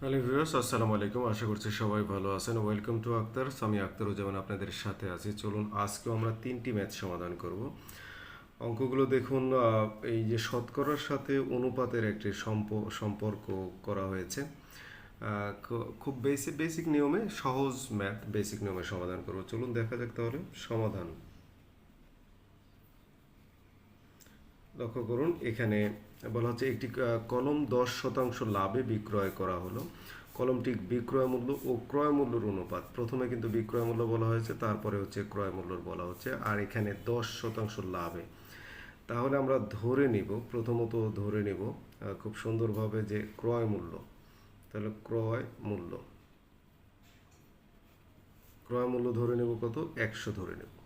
Hello viewers, আসসালামু আলাইকুম। আশা করছি সবাই ভালো আছেন। ওয়েলকাম টু আক্তার আমি আক্তারুজ্জামান আপনাদের সাথে আছি। চলুন, আজকেও আমরা তিনটি ম্যাচ সমাধান করব। অঙ্কগুলো দেখুন এই যে শতকরার সাথে অনুপাতের একটি সম্প- সম্পর্ক করা হয়েছে। খুব বেসিক বেসিক নিয়মে সহজ ম্যাথ বেসিক নিয়মে সমাধান করব। চলুন, দেখা যাক তাহলে সমাধান। লক্ষ্য করুন, এখানে বলা হচ্ছে একটি কলম দশ শতাংশ লাভে বিক্রয় করা হলো। কলমটি বিক্রয় মূল্য ও ক্রয় মূল্যের অনুপাত। প্রথমে কিন্তু বিক্রয় মূল্য বলা হয়েছে, তারপরে হচ্ছে ক্রয় মূল্য বলা হচ্ছে, আর এখানে দশ শতাংশ লাভে। তাহলে আমরা ধরে নিব, প্রথমত ধরে নিব খুব সুন্দরভাবে যে ক্রয় মূল্য। তাহলে ক্রয় মূল্য। ক্রয় মূল্য ধরে নেব কত? একশো ধরে নেব।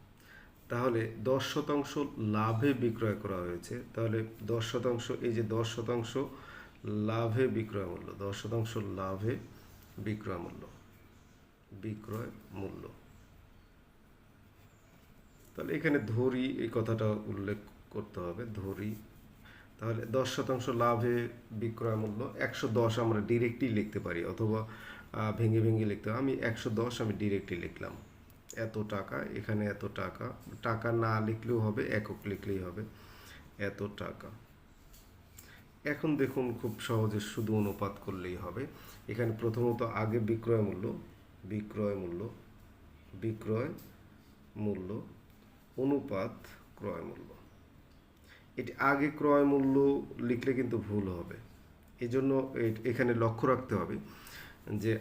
তাহলে দশ শতাংশ লাভে বিক্রয় করা হয়েছে। তাহলে দশ শতাংশ, এই যে দশ শতাংশ লাভে বিক্রয় মূল্য, দশ শতাংশ লাভে বিক্রয় মূল্য বিক্রয় মূল্য। তাহলে এখানে ধরি, এই কথাটা উল্লেখ করতে হবে, ধরি। তাহলে দশ শতাংশ লাভে বিক্রয় মূল্য, একশো দশ আমরা ডিরেক্টলি লিখতে পারি, অথবা ভেঙে ভেঙে লিখতে আমি একশো দশ আমি ডিরেক্টলি লিখলাম। এত টাকা, এখানে এত টাকা। টাকা না লিখলেও হবে, একক লিখলেই হবে। এত টাকা। এখন দেখুন খুব সহজে শুধু অনুপাত করলেই হবে। এখানে প্রথমত আগে বিক্রয় মূল্য বিক্রয় মূল্য বিক্রয় মূল্য, অনুপাত ক্রয় মূল্য। এটি আগে ক্রয় মূল্য লিখলে কিন্তু ভুল হবে। এই জন্য এখানে লক্ষ্য রাখতে হবে। যে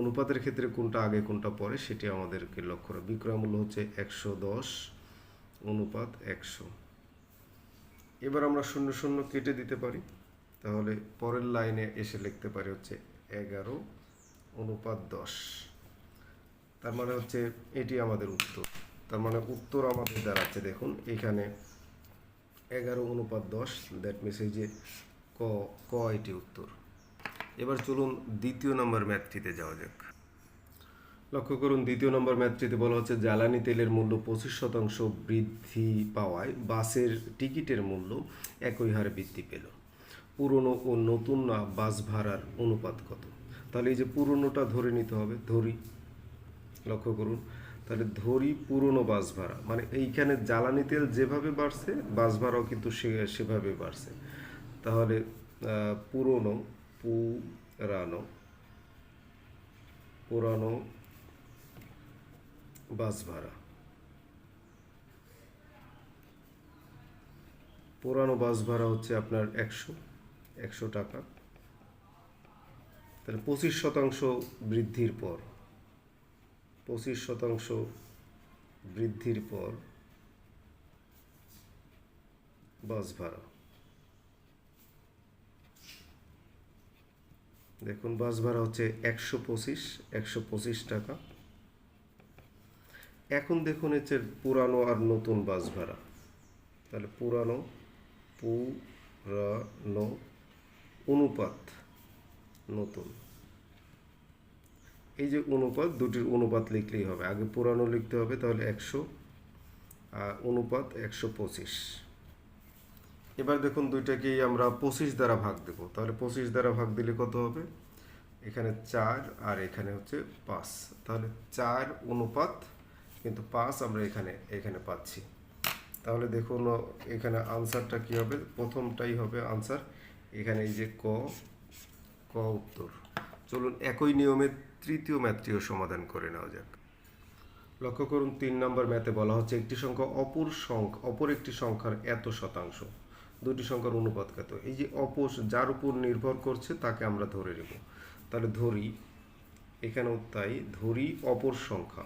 অনুপাতের ক্ষেত্রে কোনটা আগে, কোনটা পরে সেটি আমাদেরকে লক্ষ্য রাখ বিক্রয় মূল্য হচ্ছে একশো দশ, অনুপাত একশো। এবার আমরা শূন্য শূন্য কেটে দিতে পারি। তাহলে পরের লাইনে এসে লিখতে পারি হচ্ছে এগারো, অনুপাত দশ। তার মানে হচ্ছে এটি আমাদের উত্তর। তার মানে উত্তর আমাদের দাঁড়াচ্ছে। দেখুন, এখানে এগারো, অনুপাত দশ দ্যাট মিনস এই যে ক ক এটি উত্তর। এবার চলুন দ্বিতীয় নম্বর ম্যাথটিতে যাওয়া যাক। লক্ষ্য করুন, দ্বিতীয় নম্বর ম্যাথটিতে বলা হচ্ছে, জ্বালানি তেলের মূল্য পঁচিশ শতাংশ বৃদ্ধি পাওয়ায় বাসের টিকিটের মূল্য একই হারে বৃদ্ধি পেল। পুরনো ও নতুন না বাস ভাড়ার অনুপাত কত? তাহলে এই যে পুরনোটা ধরে নিতে হবে, ধরি। লক্ষ্য করুন, তাহলে ধরি পুরনো বাস ভাড়া মানে এইখানে জ্বালানি তেল যেভাবে বাড়ছে, বাস ভাড়াও কিন্তু সে, সেভাবে বাড়ছে। তাহলে পুরনো পুরানো পুরানো বাস ভাড়া পুরানো বাস ভাড়া হচ্ছে আপনার একশো একশো টাকা। তাহলে পঁচিশ শতাংশ বৃদ্ধির পর, পঁচিশ শতাংশ বৃদ্ধির পর বাস ভাড়া দেখুন, বাস ভাড়া হচ্ছে একশো পঁচিশ একশো পঁচিশ টাকা। এখন দেখুন হচ্ছে পুরানো আর নতুন বাস ভাড়া। তাহলে পুরানো পুরানো অনুপাত নতুন। এই যে অনুপাত, দুটির অনুপাত লিখলেই হবে। আগে পুরানো লিখতে হবে, তাহলে একশো অনুপাত একশো পঁচিশ। এবার দেখুন দুইটাকেই আমরা পঁচিশ দ্বারা ভাগ দেব। তাহলে পঁচিশ দ্বারা ভাগ দিলে কত হবে? এখানে চার আর এখানে হচ্ছে পাঁচ। তাহলে চার অনুপাত কিন্তু পাঁচ আমরা এখানে এখানে পাচ্ছি। তাহলে দেখুন এখানে আনসারটা কি হবে? প্রথমটাই হবে আনসার। এখানে এই যে ক ক উত্তর। চলুন একই নিয়মে তৃতীয় ম্যাথটিও সমাধান করে নেওয়া যাক। লক্ষ্য করুন, তিন নম্বর ম্যাথে বলা হচ্ছে একটি সংখ্যা অপর সংখ্যা, অপর একটি সংখ্যার এত শতাংশ। দুটি সংখ্যার অনুপাত কত এই যে অপর যার উপর নির্ভর করছে, তাকে আমরা ধরে নেব। তাহলে ধরি, এখানেও তাই, ধরি অপর সংখ্যা।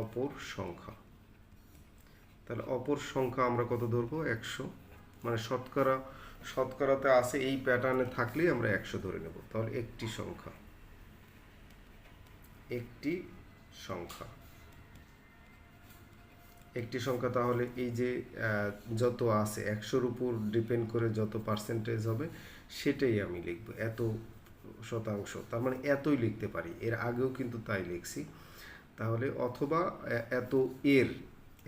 অপর সংখ্যা। তাহলে অপর সংখ্যা আমরা কত ধরবো? একশো। মানে শতকরা, শতকরাতে আছে এই প্যাটার্নে থাকলেই আমরা একশো ধরে নেব। তাহলে একটি সংখ্যা। একটি সংখ্যা। একটি সংখ্যা তাহলে এই যে যত আছে, একশোর উপর ডিপেন্ড করে যত পার্সেন্টেজ হবে, সেটাই আমি লিখব, এত শতাংশ। তার মানে এতই লিখতে পারি, এর আগেও কিন্তু তাই লিখছি। তাহলে অথবা এত এর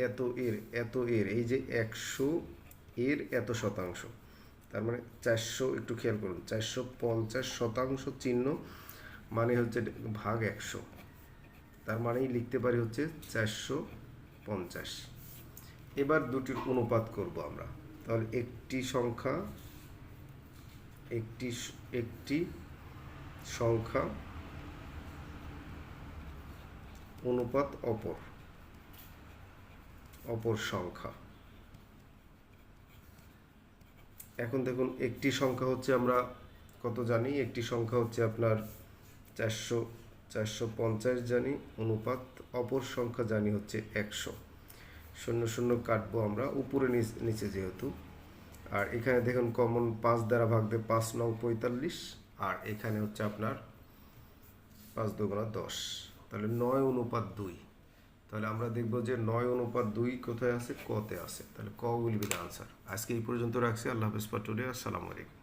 এত এর এত এর, এই যে একশো এর এত শতাংশ। তার মানে চারশো, একটু খেয়াল করুন, চারশো পঞ্চাশ শতাংশ চিহ্ন মানে হচ্ছে ভাগ একশো। তার মানেই লিখতে পারি হচ্ছে চারশো পঞ্চাশ। এবার দুটির অনুপাত করব আমরা। তাহলে একটি সংখ্যা, একটি একটি সংখ্যা, অনুপাত অপর অপর সংখ্যা। এখন দেখুন, একটি সংখ্যা হচ্ছে আমরা কত জানি? একটি সংখ্যা হচ্ছে আপনার চারশো চারশো পঞ্চাশ জানি, অনুপাত, অপর সংখ্যা জানি হচ্ছে একশো। শূন্য শূন্য কাটবো আমরা, উপরে নিচ- যেহেতু। আর এখানে দেখুন কমন পাঁচ দ্বারা ভাগ দিয়ে পাঁচ নং পঁয়তাল্লিশ, আর এখানে হচ্ছে আপনার পাঁচ দুগুণা দশ। তাহলে নয় অনুপাত দুই। তাহলে আমরা দেখব যে নয় অনুপাত দুই কোথায় আছে? কতে আছে। তাহলে ক উইল বি দ্য আনসার। আজকে এই পর্যন্ত রাখছি। আল্লাহ হাফিজ পাটুরে আসসালামু আলাইকুম।